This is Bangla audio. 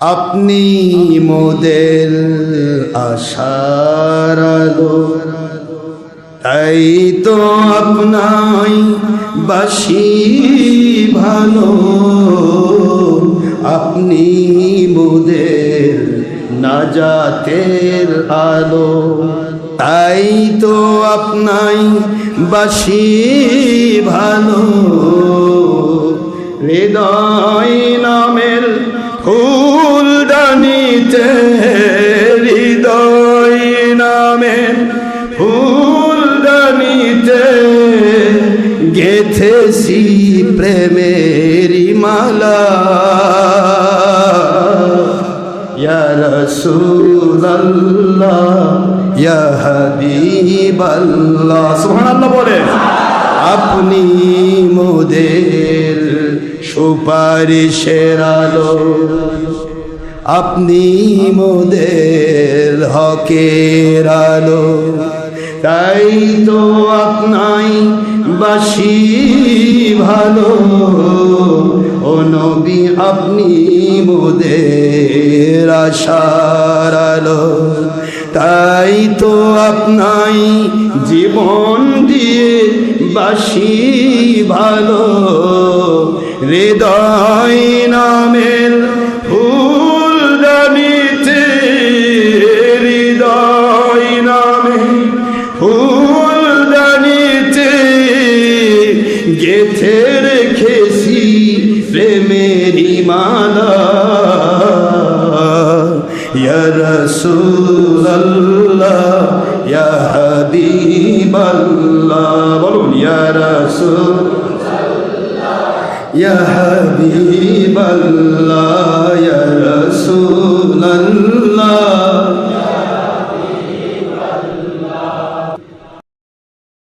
আপনি মোদের আশার আলো। তাই তো আপনাই বাসি ভালো। আপনি মোদের নাজাতের আলো। তাই তো আপনাই বাসি ভালো। গেথেছি প্রেমেরি মালা। রাসূলুল্লাহ ইয়া হাবিবাল্লাহ। সুবহানাল্লাহ বলে আপনি মোদের সুপারিশের আলো। আপনি মোদের হকের আলো। তাই তো আপনাই বাসি ভালো। ও নবী, আপনি মোদের আশার আলো। তাই তো আপনাই জীবন দিয়ে বাসি ভালো। হৃদয় গেথে রেখেছি প্রেমেরি মালা। ইয়া রাসূলুল্লাহ ইয়া হাবিবাল্লাহ। বলুন ইয়া রাসূল ইয়া হাবিবাল্লাহ।